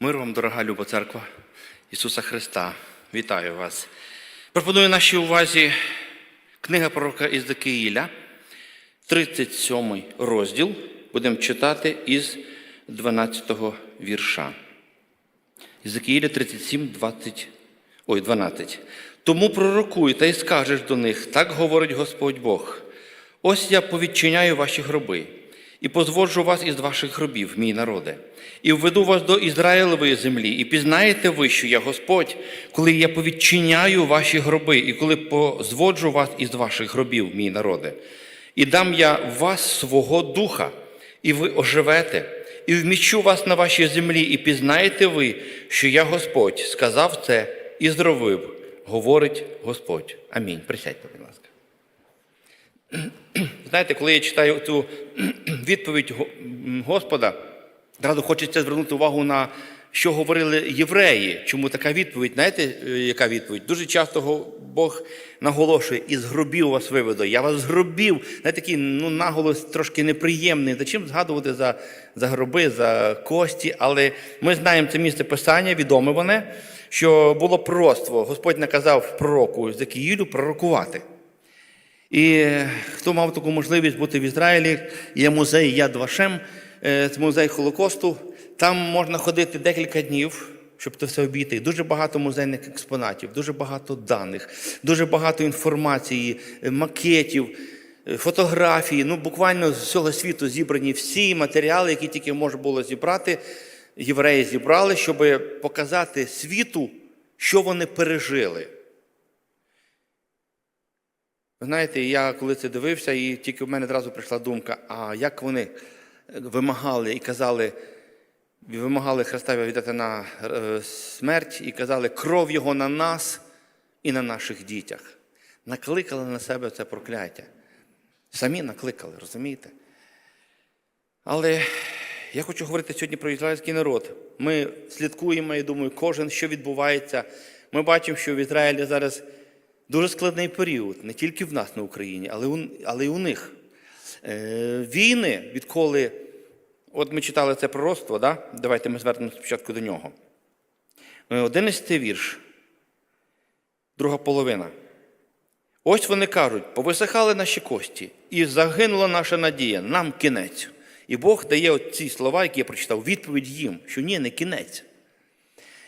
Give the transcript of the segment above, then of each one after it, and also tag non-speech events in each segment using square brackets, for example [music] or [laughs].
Мир вам, дорога Люба Церква Ісуса Христа. Вітаю вас. Пропоную нашій увазі книга пророка Іздекиїля, 37 розділ. Будемо читати із 12 вірша. Ізекіїля 37, 20, ой, 12. Тому пророкуй та й скажеш до них, так говорить Господь Бог. Ось я повідчиняю ваші гроби, і позводжу вас із ваших гробів, мій народе, і введу вас до Ізраїлевої землі, і пізнаєте ви, що я Господь, коли я повідчиняю ваші гроби, і коли позводжу вас із ваших гробів, мій народе, і дам я в вас свого духа, і ви оживете, і вміщу вас на вашій землі, і пізнаєте ви, що я Господь сказав це і зробив, говорить Господь. Амінь. Присядьте, будь ласка. Знаєте, коли я читаю цю відповідь Господа, одразу хочеться звернути увагу на що говорили євреї. Чому така відповідь? Знаєте, е, яка відповідь? Дуже часто Бог наголошує, із гробів вас виведу. Я вас з гробів. Знаєте, такий ну, наголос трошки неприємний. Зачем згадувати за, за гроби, за кості? Але ми знаємо це місце писання, відоме воне, що було пророцтво. Господь наказав пророку Закіїлю пророкувати. І хто мав таку можливість бути в Ізраїлі, є музей Яд Вашем, е, це музей Холокосту. Там можна ходити декілька днів, щоб це все обійти. Дуже багато музейних експонатів, дуже багато даних, дуже багато інформації, е, макетів, е, фотографії. Ну, буквально з всього світу зібрані всі матеріали, які тільки можна було зібрати. Євреї зібрали, щоб показати світу, що вони пережили. Знаєте, я коли це дивився, і тільки в мене одразу прийшла думка, а як вони вимагали і казали, вимагали Христа віддати на е, смерть і казали, кров Його на нас і на наших дітях. Накликали на себе це прокляття. Самі накликали, розумієте? Але я хочу говорити сьогодні про ізраїльський народ. Ми слідкуємо, я думаю, кожен, що відбувається. Ми бачимо, що в Ізраїлі зараз дуже складний період, не тільки в нас на Україні, але, й у них. Е, війни, відколи, от ми читали це пророцтво, да? давайте ми звернемося спочатку до нього. Е, 11 вірш, друга половина. Ось вони кажуть, повисихали наші кості, і загинула наша надія, нам кінець. І Бог дає от ці слова, які я прочитав, відповідь їм, що ні, не кінець.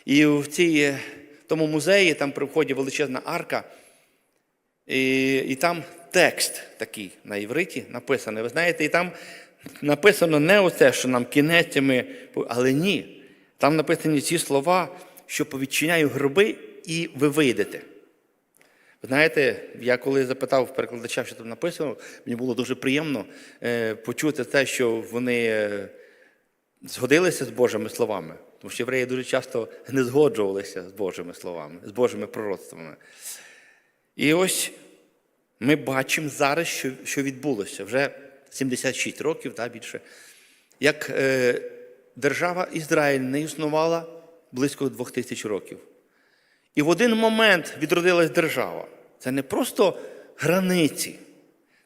І в цій, е, тому музеї, там при вході величезна арка, і, і там текст такий на івриті написаний. Ви знаєте, і там написано не оце, що нам кінець, ми, але ні. Там написані ці слова, що повідчиняю гроби, і ви вийдете. Ви знаєте, я коли запитав перекладача, що там написано, мені було дуже приємно е, почути те, що вони е, згодилися з Божими словами. Тому що євреї дуже часто не згоджувалися з Божими словами, з Божими пророцтвами. І ось ми бачимо зараз, що, що відбулося. Вже 76 років, та більше, як е, держава Ізраїль не існувала близько двох тисяч років. І в один момент відродилась держава. Це не просто границі,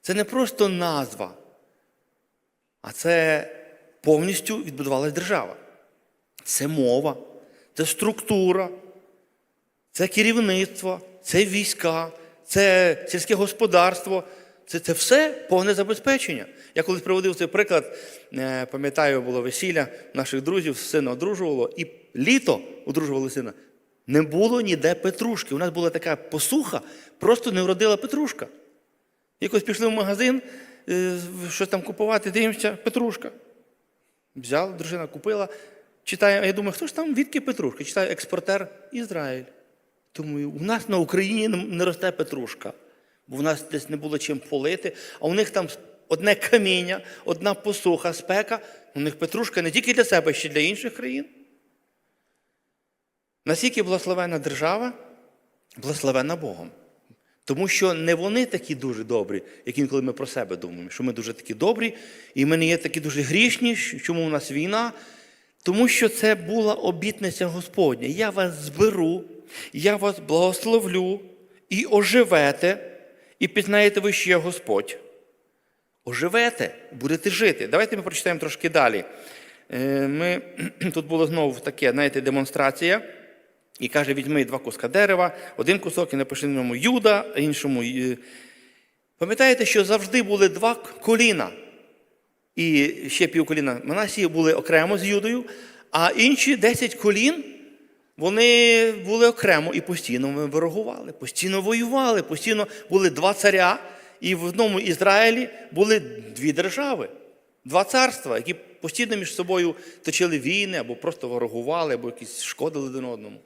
це не просто назва, а це повністю відбудувалась держава. Це мова, це структура, це керівництво, це війська, це сільське господарство. Це, це все повне забезпечення. Я колись приводив цей приклад, е, пам'ятаю, було весілля наших друзів, сина одружувало, і літо одружували сина. Не було ніде петрушки. У нас була така посуха, просто не вродила петрушка. Якось пішли в магазин, е, щось там купувати, дивимося, петрушка. Взяла, дружина купила, читає, а я думаю, хто ж там відки петрушка? Читаю експортер Ізраїль. Думаю, у нас на Україні не- росте петрушка, бо в нас десь не було чим полити, а у них там одне каміння, одна посуха, спека. У них петрушка не тільки для себе, ще й для інших країн. Наскільки благословена держава, благословена Богом. Тому що не вони такі дуже добрі, як інколи ми про себе думаємо, що ми дуже такі добрі, і ми не є такі дуже грішні, чому у нас війна. Тому що це була обітниця Господня. Я вас зберу, я вас благословлю і оживете, і пізнаєте ви, що я Господь. Оживете, будете жити. Давайте ми прочитаємо трошки далі. Е, Ми, [clears throat] тут було знову таке, знаєте, демонстрація. І каже, візьми два куска дерева, один кусок і напиши на ньому Юда, іншому. е, Пам'ятаєте, що завжди були два коліна. І ще півколіна Манасії були окремо з Юдою, а інші 10 колін вони були окремо і постійно ворогували, постійно воювали, постійно були два царя, і в одному Ізраїлі були дві держави, два царства, які постійно між собою точили війни або просто ворогували, або якісь шкодили один одному.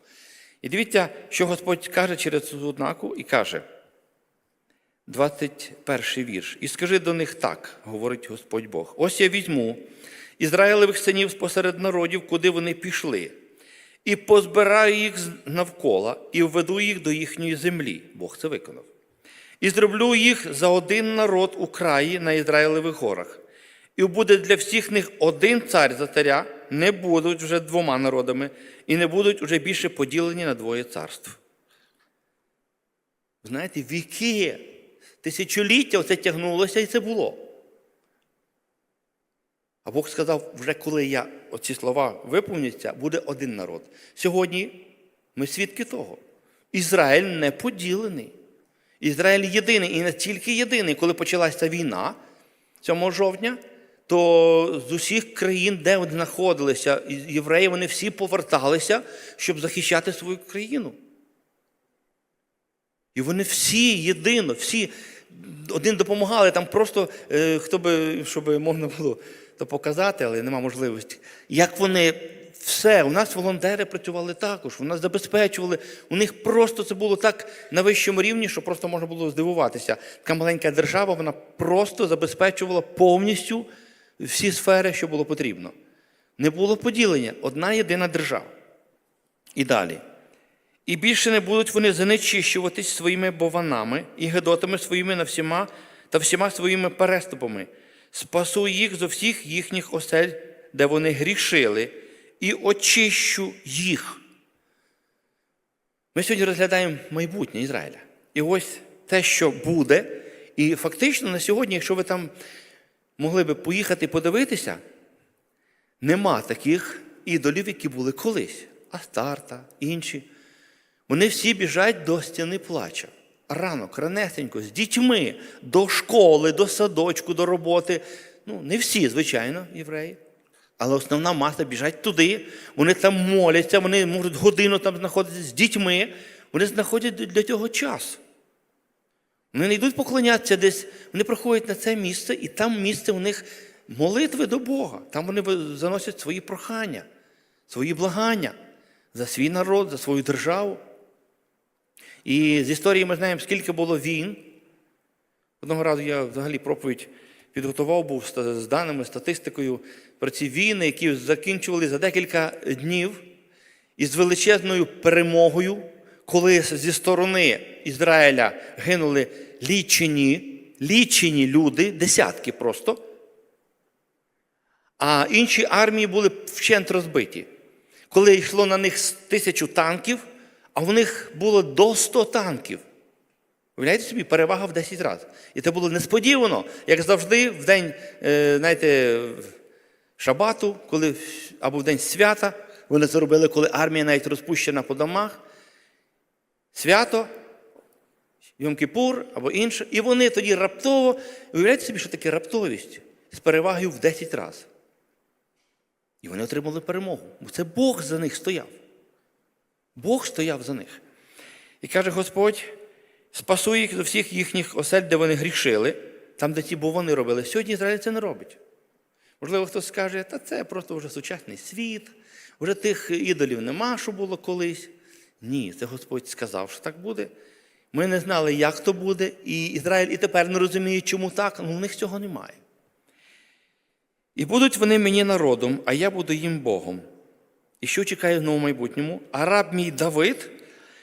І дивіться, що Господь каже через цю однаку і каже. 21 вірш. І скажи до них так, говорить Господь Бог. Ось я візьму Ізраїлевих синів спосеред народів, куди вони пішли, і позбираю їх навколо, і введу їх до їхньої землі. Бог це виконав. І зроблю їх за один народ у краї на Ізраїлевих горах. І буде для всіх них один цар за царя, не будуть вже двома народами, і не будуть вже більше поділені на двоє царств. Знаєте, віки, тисячоліття це тягнулося і це було. А Бог сказав, вже коли я оці слова виповняться, буде один народ. Сьогодні ми свідки того. Ізраїль не поділений. Ізраїль єдиний і не тільки єдиний, коли почалася війна 7 жовтня, то з усіх країн, де вони знаходилися, євреї, вони всі поверталися, щоб захищати свою країну. І вони всі єдино, всі один допомагали, там просто е, хто би, щоб можна було то показати, але нема можливості. Як вони все, у нас волонтери працювали також, у нас забезпечували. У них просто це було так на вищому рівні, що просто можна було здивуватися. Така маленька держава, вона просто забезпечувала повністю всі сфери, що було потрібно. Не було поділення, одна єдина держава. І далі. І більше не будуть вони занечищуватись своїми бованами і гедотами своїми на всіма та всіма своїми переступами. Спасу їх зо всіх їхніх осель, де вони грішили, і очищу їх. Ми сьогодні розглядаємо майбутнє Ізраїля. І ось те, що буде. І фактично на сьогодні, якщо ви там могли би поїхати подивитися, нема таких ідолів, які були колись. Астарта, інші. Вони всі біжать до стіни плача. Ранок, ранесенько, з дітьми, до школи, до садочку, до роботи. Ну, не всі, звичайно, євреї. Але основна маса біжать туди, вони там моляться, вони можуть годину там знаходитися з дітьми, вони знаходять для цього час. Вони не йдуть поклонятися десь, вони приходять на це місце, і там місце у них молитви до Бога. Там вони заносять свої прохання, свої благання за свій народ, за свою державу. І з історії ми знаємо, скільки було війн. Одного разу я взагалі проповідь підготував був з даними, статистикою про ці війни, які закінчували за декілька днів із величезною перемогою, коли зі сторони Ізраїля гинули лічені, лічені люди, десятки просто, а інші армії були вщент розбиті. Коли йшло на них тисячу танків, а в них було до 100 танків. Уявляєте собі, перевага в 10 разів. І це було несподівано, як завжди, в день, е, знаєте, шабату, коли, або в день свята. Вони це коли армія навіть розпущена по домах. Свято, Йом-Кіпур або інше. І вони тоді раптово, уявляєте собі, що таке раптовість з перевагою в 10 разів. І вони отримали перемогу. Бо це Бог за них стояв. Бог стояв за них. І каже Господь, спасу їх до всіх їхніх осель, де вони грішили, там, де ті бовони робили. Сьогодні Ізраїль це не робить. Можливо, хтось скаже, та це просто вже сучасний світ, вже тих ідолів нема, що було колись. Ні, це Господь сказав, що так буде. Ми не знали, як то буде, і Ізраїль і тепер не розуміє, чому так, але в них цього немає. І будуть вони мені народом, а я буду їм Богом. І що чекає в новому майбутньому? А раб мій Давид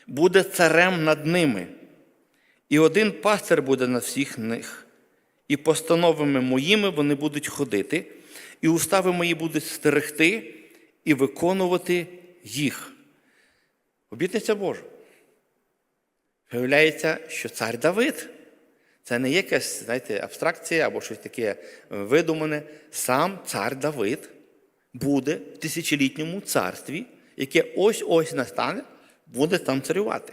буде царем над ними. І один пастир буде над всіх них. І постановами моїми вони будуть ходити, і устави мої будуть стерегти і виконувати їх. Обітниця Божа. Виявляється, що цар Давид це не якась, знаєте, абстракція або щось таке видумане. Сам цар Давид буде в тисячолітньому царстві, яке ось-ось настане, буде там царювати.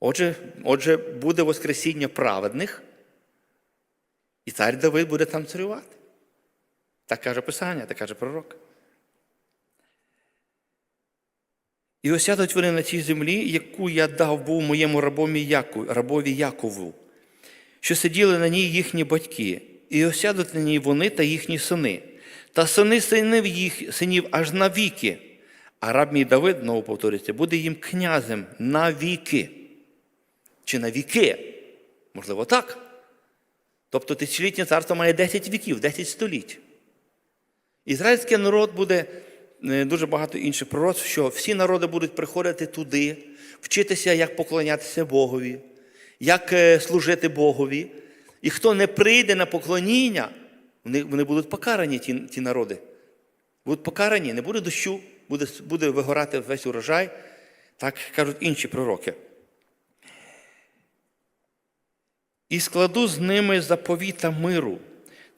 Отже, отже, буде Воскресіння праведних, і цар Давид буде там царювати. Так каже Писання, так каже пророк. І осядуть вони на цій землі, яку я дав був моєму рабові Якову, що сиділи на ній їхні батьки, і осядуть на ній вони та їхні сини, та сини синів їх синів аж навіки. А раб мій Давид, знову повторюється, буде їм князем навіки. Чи на віки? Можливо, так. Тобто тисячолітнє царство має 10 віків, 10 століть. Ізраїльський народ буде е, дуже багато інших пророцтв, що всі народи будуть приходити туди, вчитися, як поклонятися Богові, як е, служити Богові. І хто не прийде на поклоніння, вони, вони будуть покарані, ті, ті народи. Будуть покарані, не буде дощу, буде, буде вигорати весь урожай. Так кажуть інші пророки. І складу з ними заповіта миру.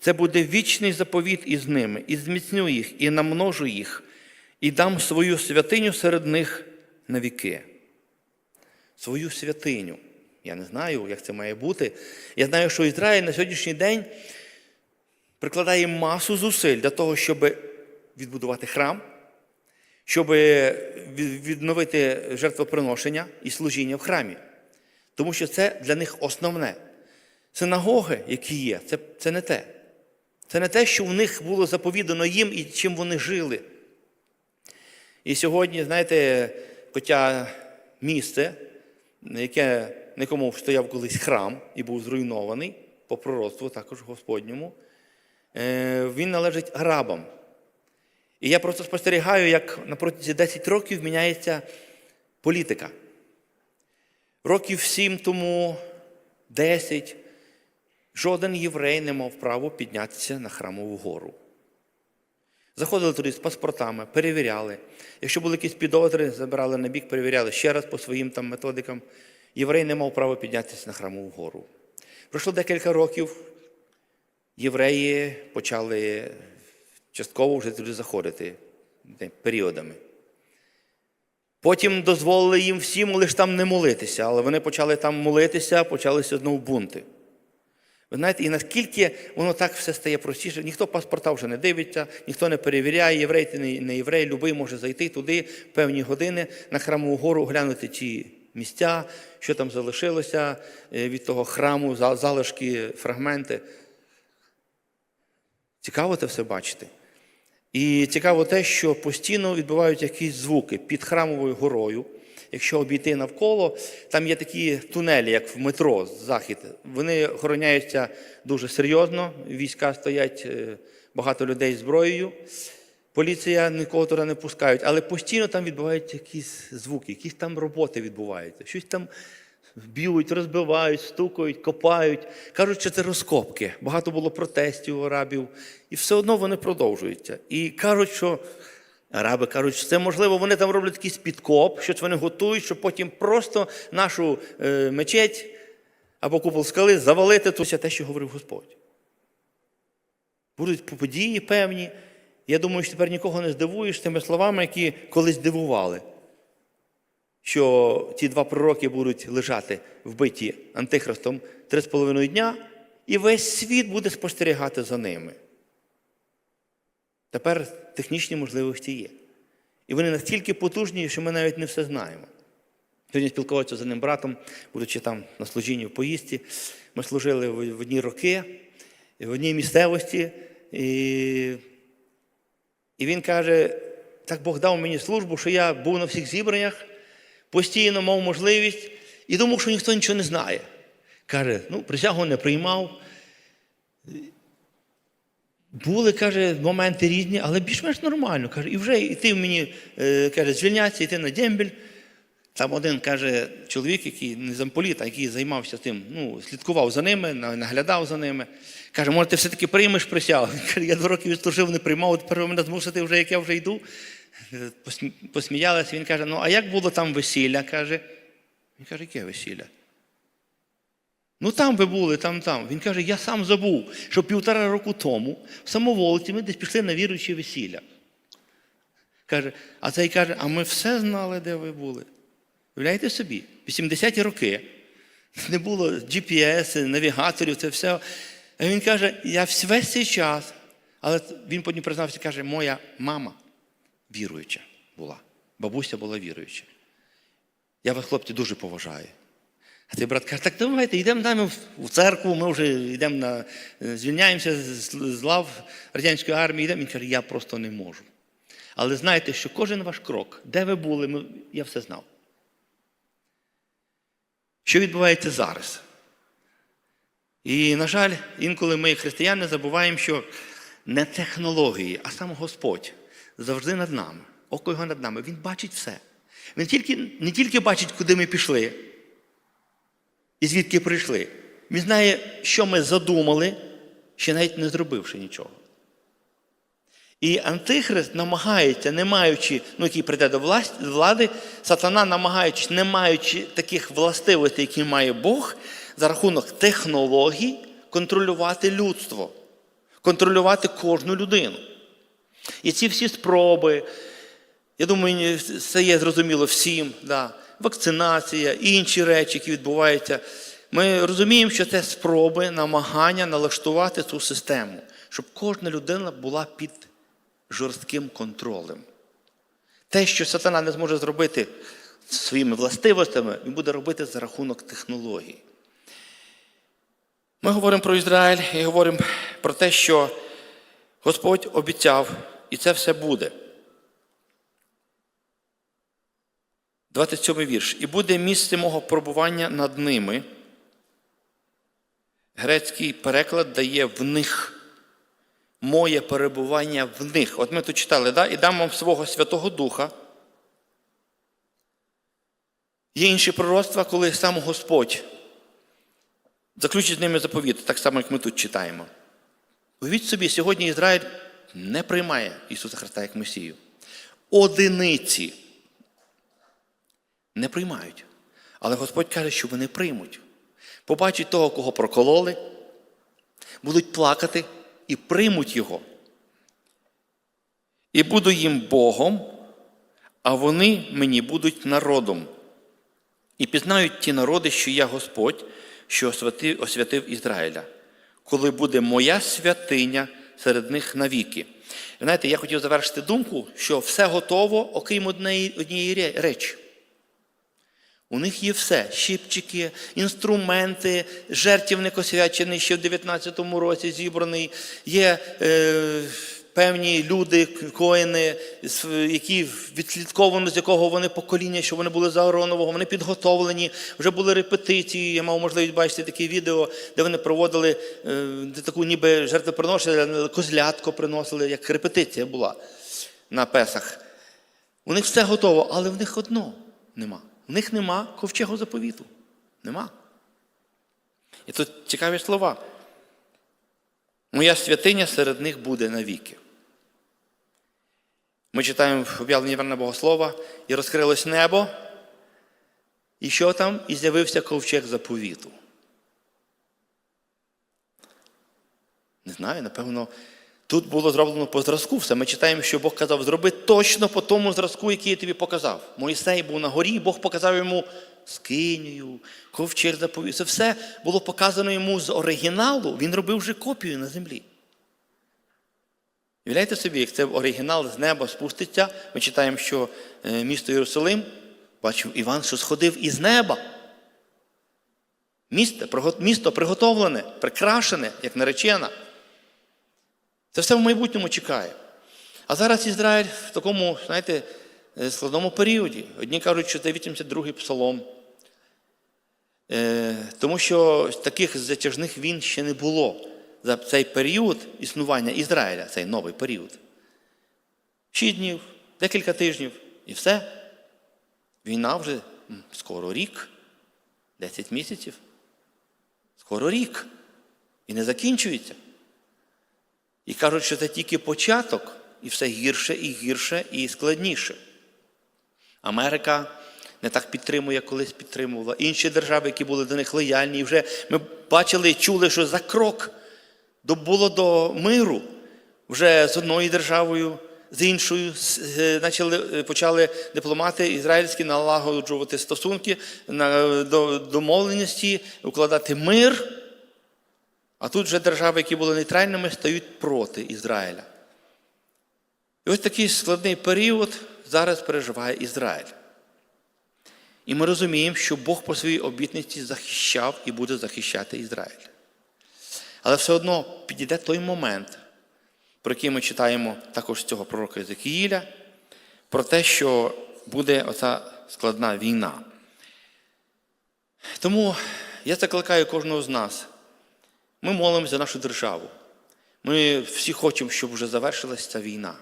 Це буде вічний заповіт із ними, і зміцню їх, і намножу їх, і дам свою святиню серед них на віки. Свою святиню. Я не знаю, як це має бути. Я знаю, що Ізраїль на сьогоднішній день прикладає масу зусиль для того, щоб відбудувати храм, щоб відновити жертвоприношення і служіння в храмі. Тому що це для них основне. Синагоги, які є, це, це не те. Це не те, що в них було заповідано їм і чим вони жили. І сьогодні, знаєте, хоча місце, яке, на якому стояв колись храм і був зруйнований по пророцтву, також Господньому, він належить арабам. І я просто спостерігаю, як на протязі 10 років міняється політика. Років 7 тому, 10, жоден єврей не мав права піднятися на храмову гору. Заходили туди з паспортами, перевіряли. Якщо були якісь підозри, забирали на бік, перевіряли ще раз по своїм там методикам. Єврей не мав права піднятися на храмову гору. Пройшло декілька років, євреї почали частково вже туди заходити періодами. Потім дозволили їм всім лише там не молитися, але вони почали там молитися, почалися знову бунти. Ви знаєте, і наскільки воно так все стає простіше, ніхто паспорта вже не дивиться, ніхто не перевіряє, єврей ти не, єврей, любий може зайти туди в певні години на храмову гору, оглянути ті місця, що там залишилося е, від того храму, залишки, фрагменти. Цікаво це все бачити. І цікаво те, що постійно відбувають якісь звуки під храмовою горою. Якщо обійти навколо, там є такі тунелі, як в метро захід. Вони охороняються дуже серйозно. Війська стоять, е, багато людей зброєю. Поліція нікого туди не пускають, але постійно там відбуваються якісь звуки, якісь там роботи відбуваються. Щось там б'ють, розбивають, стукають, копають. Кажуть, що це розкопки. Багато було протестів у арабів, і все одно вони продовжуються. І кажуть, що араби кажуть, що це можливо, вони там роблять якийсь підкоп, щось вони готують, щоб потім просто нашу е, мечеть або купол скали завалити то те, що говорив Господь. Будуть події певні. Я думаю, що тепер нікого не здивуєш тими словами, які колись дивували що ті два пророки будуть лежати вбиті Антихристом три з половиною дня, і весь світ буде спостерігати за ними. Тепер технічні можливості є. І вони настільки потужні, що ми навіть не все знаємо. Сьогодні спілкуватися з одним братом, будучи там на служінні в поїзді, ми служили в одні роки, в одній місцевості, і, і він каже: так Бог дав мені службу, що я був на всіх зібраннях постійно мав можливість і думав, що ніхто нічого не знає. Каже, ну, присягу не приймав. Були, каже, моменти різні, але більш-менш нормально. Каже, і вже йти мені, е, каже, звільнятися, йти на дембель. Там один каже, чоловік, який не замполіт, а який займався тим, ну, слідкував за ними, наглядав за ними. Каже, може, ти все-таки приймеш присягу? [laughs] Каже, я два роки відслужив, не приймав, тепер ви мене змусите вже, як я вже йду посміялися, він каже, ну а як було там весілля? каже. Він каже, яке весілля? Ну там ви були, там, там. Він каже, я сам забув, що півтора року тому в самоволці ми десь пішли на віруюче весілля. Каже, а цей каже, а ми все знали, де ви були. Уявляєте собі, 80-ті роки не було GPS, навігаторів, це все. А він каже, я весь цей час, але він потім признався, каже, моя мама віруюча була, бабуся була віруюча. Я вас, хлопці, дуже поважаю. А цей брат каже, так давайте, йдемо нами в церкву, ми вже йдемо на е, звільняємося з лав радянської армії, йдемо. Він каже, я просто не можу. Але знайте, що кожен ваш крок, де ви були, ми, я все знав. Що відбувається зараз? І, на жаль, інколи ми, християни, забуваємо, що не технології, а сам Господь завжди над нами. Око його над нами. Він бачить все. Він тільки, не тільки бачить, куди ми пішли і звідки прийшли. Він знає, що ми задумали, ще навіть не зробивши нічого. І Антихрист, намагається, не маючи, ну який прийде до влади, сатана, намагаючись, не маючи таких властивостей, які має Бог, за рахунок технологій контролювати людство, контролювати кожну людину. І ці всі спроби, я думаю, це є зрозуміло всім, да, вакцинація, інші речі, які відбуваються. Ми розуміємо, що це спроби, намагання налаштувати цю систему, щоб кожна людина була під жорстким контролем. Те, що сатана не зможе зробити своїми властивостями, він буде робити за рахунок технологій. Ми говоримо про Ізраїль і говоримо про те, що Господь обіцяв, і це все буде. 27 вірш. І буде місце мого пробування над ними. Грецький переклад дає в них. Моє перебування в них. От ми тут читали, да? і дам вам свого Святого Духа. Є інші пророцтва, коли сам Господь заключить з ними заповіт, так само, як ми тут читаємо. Уявіть собі, сьогодні Ізраїль не приймає Ісуса Христа як Месію. Одиниці не приймають. Але Господь каже, що вони приймуть. Побачать того, кого прокололи, будуть плакати і приймуть його. І буду їм Богом, а вони мені будуть народом. І пізнають ті народи, що я Господь, що освятив, Ізраїля, коли буде моя святиня серед них навіки. Ви знаєте, я хотів завершити думку, що все готово, окрім однієї, однієї речі. У них є все: щипчики, інструменти, жертівник освячений ще в 19-му році зібраний, є е, певні люди, коїни, які відслідковано, з якого вони покоління, що вони були за Аронового, вони підготовлені, вже були репетиції. Я мав можливість бачити такі відео, де вони проводили е, де таку ніби жертвоприношення, козлятко приносили, як репетиція була на Песах. У них все готово, але в них одно нема. В них нема ковчегу заповіту. Нема. І тут цікаві слова. Моя святиня серед них буде навіки. Ми читаємо в об'явленні Івана Богослова, і розкрилось небо. І що там? І з'явився ковчег заповіту. Не знаю, напевно, тут було зроблено по зразку все. Ми читаємо, що Бог казав, зроби точно по тому зразку, який я тобі показав. Моїсей був на горі, Бог показав йому скинію, ковчег заповіт. Це все було показано йому з оригіналу, він робив вже копію на землі. Уявляєте собі, як це оригінал з неба спуститься, ми читаємо, що е, місто Єрусалим, бачив Іван, що сходив із неба. Місто, місто приготовлене, прикрашене, як наречена. Це все в майбутньому чекає. А зараз Ізраїль в такому, знаєте, е, складному періоді. Одні кажуть, що це 82-й псалом. Е, Тому що таких затяжних війн ще не було за цей період існування Ізраїля, цей новий період. Шість днів, декілька тижнів і все. Війна вже скоро рік, 10 місяців. Скоро рік. І не закінчується. І кажуть, що це тільки початок, і все гірше і гірше і складніше. Америка не так підтримує, як колись підтримувала. Інші держави, які були до них лояльні, і вже ми бачили і чули, що за крок було до миру вже з одною державою, з іншою е, почали, почали дипломати ізраїльські налагоджувати стосунки, на, до, домовленості, укладати мир. А тут вже держави, які були нейтральними, стають проти Ізраїля. І ось такий складний період зараз переживає Ізраїль. І ми розуміємо, що Бог по своїй обітниці захищав і буде захищати Ізраїль. Але все одно підійде той момент, про який ми читаємо також з цього пророка Єзекіїля, про те, що буде оця складна війна. Тому я закликаю кожного з нас. Ми молимося за нашу державу. Ми всі хочемо, щоб вже завершилася ця війна.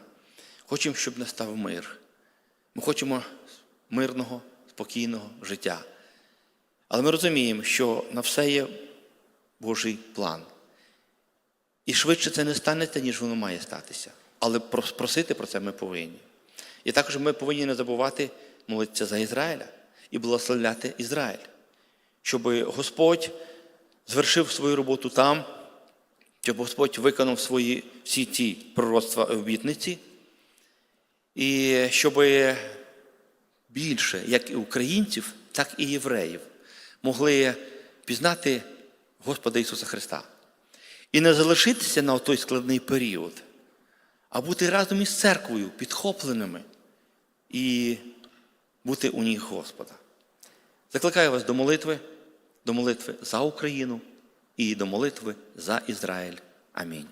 Хочемо, щоб настав мир. Ми хочемо мирного, спокійного життя. Але ми розуміємо, що на все є Божий план. І швидше це не станеться, ніж воно має статися. Але просити про це ми повинні. І також ми повинні не забувати молитися за Ізраїля і благословляти Ізраїль, щоб Господь звершив свою роботу там, щоб Господь виконав свої всі ті пророцтва обітниці, і щоб більше, як і українців, так і євреїв, могли пізнати Господа Ісуса Христа. І не залишитися на той складний період, а бути разом із церквою, підхопленими і бути у ній Господа. Закликаю вас до молитви, до молитви за Україну і до молитви за Ізраїль. Амінь.